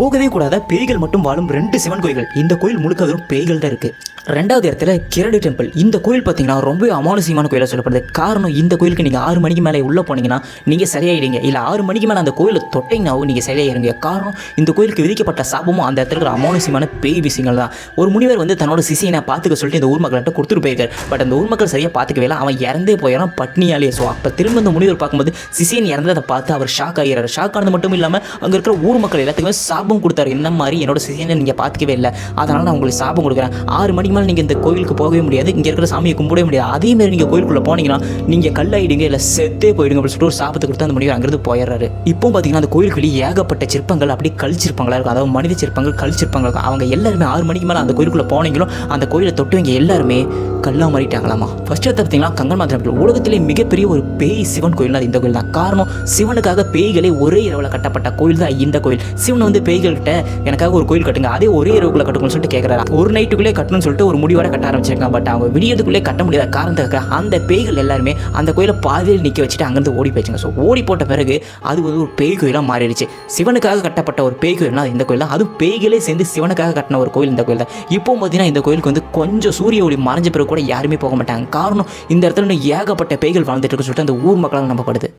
போகவே கூடாத பேய்கள் மட்டும் வாழும் ரெண்டு சிவன் கோயில்கள். இந்த கோயில் முழுக்க வெறும் பேய்கள் தான் இருக்கு. ரெண்டாவது இடத்துல கிரடு டெம்பிள் இந்த கோயில் பார்த்தீங்கன்னா ரொம்ப அமானுசியமான கோயிலாக சொல்லப்படுது. காரணம் இந்த கோயிலுக்கு நீங்கள் ஆறு மணிக்கு மேலே உள்ளே போனீங்கன்னா நீங்கள் சரியாயிடுங்க இல்லை ஆறு மணிக்கு மேலே அந்த கோயிலை தொட்டிங்கனாவும் நீங்கள் சரியாயிருங்க காரணம் இந்த கோயிலுக்கு விதிக்கப்பட்ட சாபமும் அந்த இடத்துல இருக்கிற அமானுசியமான பேய் விஷயங்கள் தான் ஒரு முனிவர் வந்து தன்னோட சிசியனை பார்த்துக்க சொல்லிட்டு இந்த ஊர் மக்கள்கிட்ட கொடுத்துட்டு போயிருக்காரு. பட் அந்த ஊர் மக்கள் சரியாக பார்த்துக்கவே இல்லை. அவன் இறந்தே போயிடறான் பட்னியாலே ஸோ அப்போ திரும்ப அந்த முனிவர் பார்க்கும்போது சிசியன் இறந்ததை பார்த்து அவர் ஷாக் ஆகிறார் ஷாக் ஆனது மட்டும் இல்லாமல் அங்கே இருக்கிற ஊர் மக்கள் எல்லாத்துக்குமே சாபம் கொடுத்தாரு. இந்த மாதிரி என்னோட சிசியனை நீங்கள் பார்த்துக்கவே இல்லை. அதனால் நான் உங்களுக்கு சாபம் கொடுக்குறேன். ஆறு மணிக்கு மேலே நீங்கள் இந்த கோயிலுக்கு போகவே முடியாது. இங்கே இருக்கிற சாமியை கும்பிடவே முடியாது. அதேமாரி நீங்கள் கோயிலுக்குள்ளே போனீங்கன்னா நீங்கள் கல்லாயிடுங்க இல்லை செத்தே போயிடுங்க அப்படின்னு சொல்லிட்டு ஒரு சாபத்தை கொடுத்து அந்த முடிவு அங்கிருந்து போயிடுறாரு. இப்போ பார்த்தீங்கன்னா அந்த கோயிலுக்கு வெளியே ஏகப்பட்ட சிற்பங்கள் அப்படி கல் இருக்கும். அதாவது மனித சிற்பங்கள் கல் சிற்பங்கள் இருக்கும். அவங்க எல்லாருமே ஆறு மணிக்கு மேலே அந்த கோயிலுக்குள்ளே போனீங்களோ அந்த கோயிலை தொட்டுவங்க எல்லாருமே கல்லா மாறிட்டாங்களாமா? ஃபர்ஸ்ட் எடுத்து பார்த்தீங்கன்னா கங்கன் மாத்திரம் உலகத்திலே மிகப்பெரிய ஒரு பேய் சிவன் கோயில் அது இந்த கோயில் தான். காரணம் சிவனுக்காக பேய்களே ஒரே இரவில் கட்டப்பட்ட கோயில் தான் இந்த கோயில். சிவன் வந்து பேய் பேய்கள்கிட்ட எனக்காக ஒரு கோயில் கட்டுங்க. அதே ஒரே இரவுக்குள்ள கட்டணும் சொல்லிட்டு கேட்குறாரு ஒரு நைட்டுக்குள்ளே கட்டணும்னு சொல்லிட்டு ஒரு முடிவோட கட்ட ஆரம்பிச்சிருக்காங்க பட் அவங்க விடியதுக்குள்ளே கட்ட முடியாத காரணத்துக்காக அந்த பேய்கள் எல்லாருமே அந்த கோயிலை பாதியில் நிற்க வச்சுட்டு அங்கேருந்து ஓடி போயிடுச்சுங்க. ஸோ ஓடி போட்ட பிறகு அது வந்து ஒரு பேய் கோயிலாக மாறிடுச்சு. சிவனுக்காக கட்டப்பட்ட ஒரு பேய் கோயில்னா அது இந்த கோயில் தான். அதுவும் பேய்களே சேர்ந்து சிவனுக்காக கட்டின ஒரு கோயில் இந்த கோயில் தான். இப்போ பார்த்தீங்கன்னா இந்த கோயிலுக்கு வந்து கொஞ்சம் சூரிய ஒளி மறைஞ்ச பிறகு கூட யாருமே போக மாட்டாங்க. காரணம் இந்த இடத்துல இன்னும் ஏகப்பட்ட பேய்கள் வாழ்ந்துட்டு இருக்கு சொல்லிட்டு அந்த ஊர் மக்களால் நம்பப்படுது.